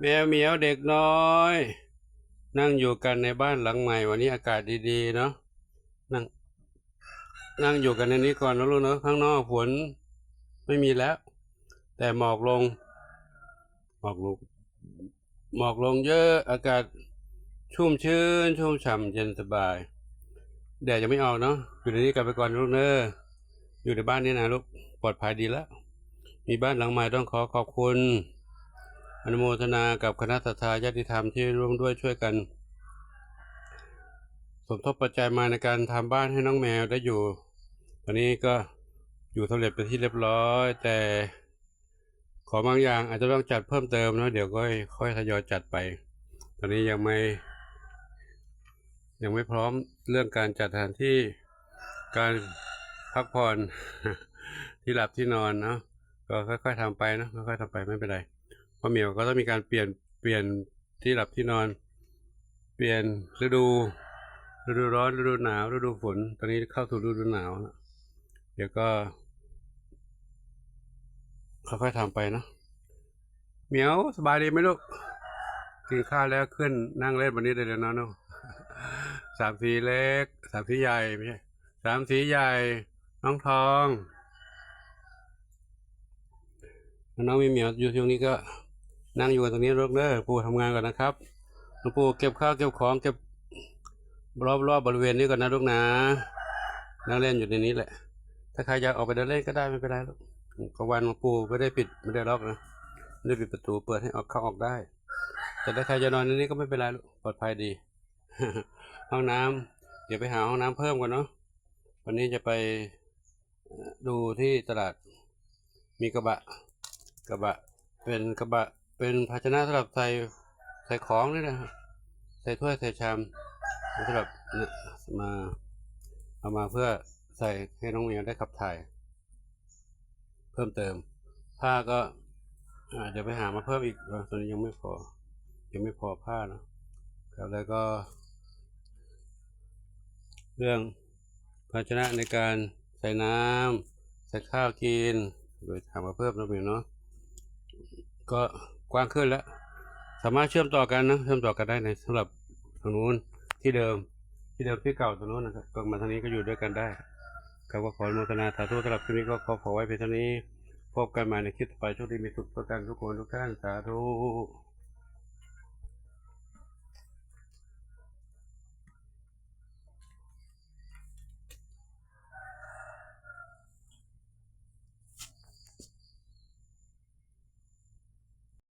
แมวเหมียวเด็กน้อย นั่งอยู่กันในบ้านหลังใหม่ วันนี้อากาศดีๆเนาะนั่ง นั่งอยู่กันในนี้ก่อนนะลูกเนาะข้างนอกฝนไม่มีแล้ว แต่หมอกลง หมอกลงหมอกลงเยอะอากาศชุ่มชื้น ชุ่มฉ่ำเย็นสบายแดดยังไม่ออกเนาะอยู่ในนี้กันไปก่อนลูกเนอะอยู่ในบ้านนี้นะลูกปลอดภัยดีแล้ว มีบ้านหลังใหม่ต้องขอขอบคุณ อนุโมทนากับคณะสัตยาญาติธรรมที่ร่วมด้วยช่วยกัน สมทบปัจจัยมาในการทำบ้านให้น้องแมวได้อยู่ ตอนนี้ก็อยู่สำเร็จไปที่เรียบร้อย แต่ขอบางอย่างอาจจะต้องจัดเพิ่มเติมนะเดี๋ยวก็ค่อยทยอยจัดไป ตอนนี้ยังไม่ ยังไม่พร้อมเรื่องการจัดสถานที่การพักผ่อนที่หลับที่นอนเนาะก็ค่อยๆทำไปเนะค่อยๆทำไปไม่เป็นไร พราะเหมียวก็ต้องมีการเปลี่ยนเปลี่ยนที่หลับที่นอน เปลี่ยนฤดูฤดูร้อนฤดูหนาวฤดูฝน ตอนนี้เข้าสู่ฤดูหนาวแล้วเดี๋ยวก็ค่อยๆทำไปนะเหมียวสบายดีไหมลูกกินข้าวแล้วขึ้นนั่งเล่นวันนี้ได้เลยนะเนอะสามสีเล็กสามสีใหญ่ไม่ใช่สามสีใหญ่ น้องทอง น้องมีเหมียวอยู่ตรงนี้ก็ นั่งอยู่กันตรงนี้ลูกเด้อปู่ทำงานก่อนนะครับหลวงปู่เก็บข้าวเก็บของเก็บรอบรอบบริเวณนี้ก่อนนะลูกนะนั่งเล่นอยู่ในนี้แหละ ถ้าใครอยากออกไปเดินเล่นก็ได้ไม่เป็นไรลูกกลางวันหลวงปู่ไม่ได้ปิดไม่ได้ล็อกนะไม่ได้ปิดประตูเปิดให้ออกเข้าออกได้ แต่ถ้าใครจะนอนในนี้ก็ไม่เป็นไรลูกปลอดภัยดี ห้องน้ำเดี๋ยวไปหาห้องน้ำเพิ่มก่อนเนาะวันนี้จะไปดูที่ตลาดมีกระบะ กระบะเป็นกระบะ เป็นภาชนะสำหรับใส่ใส่ของด้วยนะใส่ถ้วยใส่ชามสำหรับมาเอามาเพื่อใส่ให้น้องเมียได้ขับถ่าย เพิ่มเติม ผ้าก็อาเดี๋ยวไปหามาเพิ่มอีกตอนนี้ยังไม่พอ ยังไม่พอผ้าเนะครับแล้วก็ เรื่องภาชนะในการใส่น้ำใส่ข้าวกินโดยทำมาเพิ่มนะเมียเนาะก็ ว้างขึ้นแล้ว สามารถเชื่อมต่อกันนะเชื่อมต่อกันได้ในสำหรับทางนู้นที่เดิมที่เดิมที่เก่าตรงนู้นนะครับก็มาทางนี้ก็อยู่ด้วยกันได้ครับก็ขออนุโมทนาสาธุสำหรับคลิปนี้ก็ขอขอไว้เพียงเท่านี้ พบกันใหม่ในคลิปต่อไปโชคดีมีสุขประกันทุกคนทุกท่านสาธุ